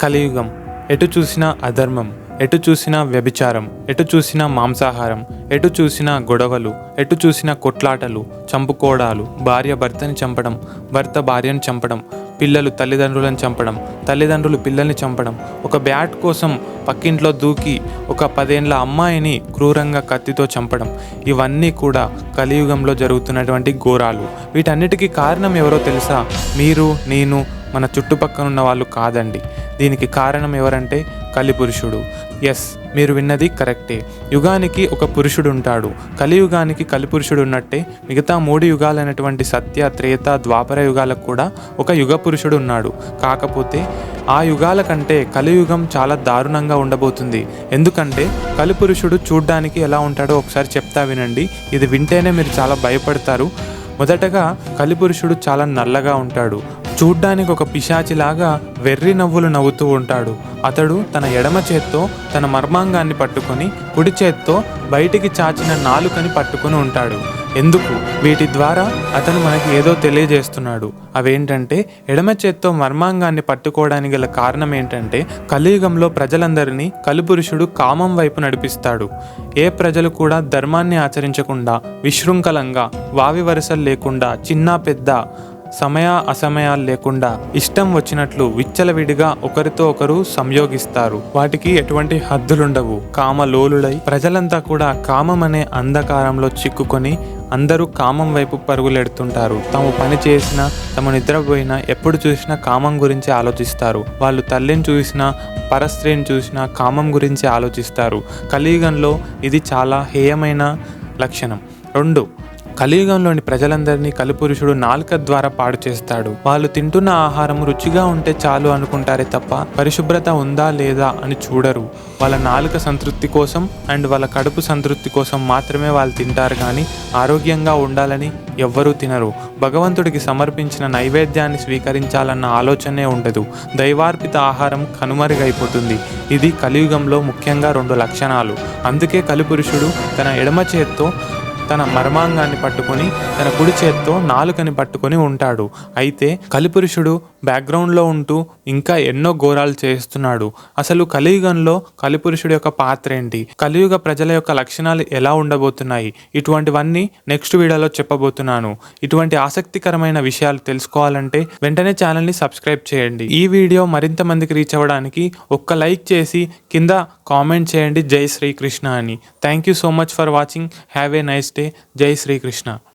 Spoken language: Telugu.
కలియుగం. ఎటు చూసినా అధర్మం ఎటు చూసినా వ్యభిచారం ఎటు చూసినా మాంసాహారం ఎటు చూసినా గొడవలు ఎటు చూసినా కొట్లాటలు చంపుకోవడాలు భార్య భర్తని చంపడం భర్త భార్యను చంపడం పిల్లలు తల్లిదండ్రులను చంపడం తల్లిదండ్రులు పిల్లల్ని చంపడం ఒక బ్యాట్ కోసం పక్కింట్లో దూకి ఒక పదేండ్ల అమ్మాయిని క్రూరంగా కత్తితో చంపడం ఇవన్నీ కూడా కలియుగంలో జరుగుతున్నటువంటి ఘోరాలు. వీటన్నిటికీ కారణం ఎవరో తెలుసా? మీరు నేను మన చుట్టుపక్కల ఉన్న వాళ్ళు కాదండి. దీనికి కారణం ఎవరంటే కలిపురుషుడు. ఎస్ మీరు విన్నది కరెక్టే. యుగానికి ఒక పురుషుడు ఉంటాడు కలియుగానికి కలిపురుషుడు ఉన్నట్టే మిగతా మూడు యుగాలైనటువంటి సత్య త్రేత ద్వాపర యుగాలకు కూడా ఒక యుగ పురుషుడు ఉన్నాడు కాకపోతే ఆ యుగాల కంటే కలియుగం చాలా దారుణంగా ఉండబోతుంది. ఎందుకంటే కలిపురుషుడు చూడ్డానికి ఎలా ఉంటాడో ఒకసారి చెప్తా వినండి. ఇది వింటేనే మీరు చాలా భయపడతారు. మొదటగా కలిపురుషుడు చాలా నల్లగా ఉంటాడు. చూడ్డానికి ఒక పిశాచిలాగా వెర్రి నవ్వులు నవ్వుతూ ఉంటాడు. అతడు తన ఎడమ చేత్తో తన మర్మాంగాన్ని పట్టుకొని కుడి చేత్తో బయటికి చాచిన నాలుకని పట్టుకొని ఉంటాడు. ఎందుకు? వీటి ద్వారా అతను మనకి ఏదో తెలియజేస్తున్నాడు. అవేంటంటే ఎడమ చేత్తో మర్మాంగాన్ని పట్టుకోవడానికి గల కారణం ఏంటంటే కలియుగంలో ప్రజలందరినీ కలిపురుషుడు కామం వైపు నడిపిస్తాడు. ఏ ప్రజలు కూడా ధర్మాన్ని ఆచరించకుండా విశృంఖలంగా వావి వరుసలు లేకుండా చిన్న పెద్ద సమయ అసమయాలు లేకుండా ఇష్టం వచ్చినట్లు విచ్చలవిడిగా ఒకరితో ఒకరు సంయోగిస్తారు. వాటికి ఎటువంటి హద్దులుండవు. కామలోలులై ప్రజలంతా కూడా కామం అనే అంధకారంలో చిక్కుకొని అందరూ కామం వైపు పరుగులెడుతుంటారు. తాము పని చేసినా తమ నిద్రపోయినా ఎప్పుడు చూసినా కామం గురించి ఆలోచిస్తారు. వాళ్ళు తల్లిని చూసినా పరస్త్రీని చూసినా కామం గురించి ఆలోచిస్తారు. కలియుగంలో ఇది చాలా హేయమైన లక్షణం. రెండు కలియుగంలోని ప్రజలందరినీ కలిపురుషుడు నాలుక ద్వారా పాడు చేస్తాడు. వాళ్ళు తింటున్న ఆహారం రుచిగా ఉంటే చాలు అనుకుంటారే తప్ప పరిశుభ్రత ఉందా లేదా అని చూడరు. వాళ్ళ నాలుక సంతృప్తి కోసం అండ్ వాళ్ళ కడుపు సంతృప్తి కోసం మాత్రమే వాళ్ళు తింటారు కానీ ఆరోగ్యంగా ఉండాలని ఎవ్వరూ తినరు. భగవంతుడికి సమర్పించిన నైవేద్యాన్ని స్వీకరించాలన్న ఆలోచనే ఉండదు. దైవార్పిత ఆహారం కనుమరుగైపోతుంది. ఇది కలియుగంలో ముఖ్యంగా రెండు లక్షణాలు. అందుకే కలిపురుషుడు తన ఎడమ చేత్తో తన మర్మాంగాన్ని పట్టుకొని తన కుడి చేత్తో నాలుకని పట్టుకొని ఉంటాడు. అయితే కలిపురుషుడు బ్యాక్గ్రౌండ్లో ఉంటూ ఇంకా ఎన్నో ఘోరాలు చేస్తున్నాడు. అసలు కలియుగంలో కలిపురుషుడు యొక్క పాత్ర ఏంటి? కలియుగ ప్రజల యొక్క లక్షణాలు ఎలా ఉండబోతున్నాయి? ఇటువంటివన్నీ నెక్స్ట్ వీడియోలో చెప్పబోతున్నాను. ఇటువంటి ఆసక్తికరమైన విషయాలు తెలుసుకోవాలంటే వెంటనే ఛానల్ని సబ్స్క్రైబ్ చేయండి. ఈ వీడియో మరింత మందికి రీచ్ అవ్వడానికి ఒక్క లైక్ చేసి కింద కామెంట్ చేయండి. జై శ్రీకృష్ణ అని. Thank you so much for watching. Have a nice day. జై శ్రీకృష్ణ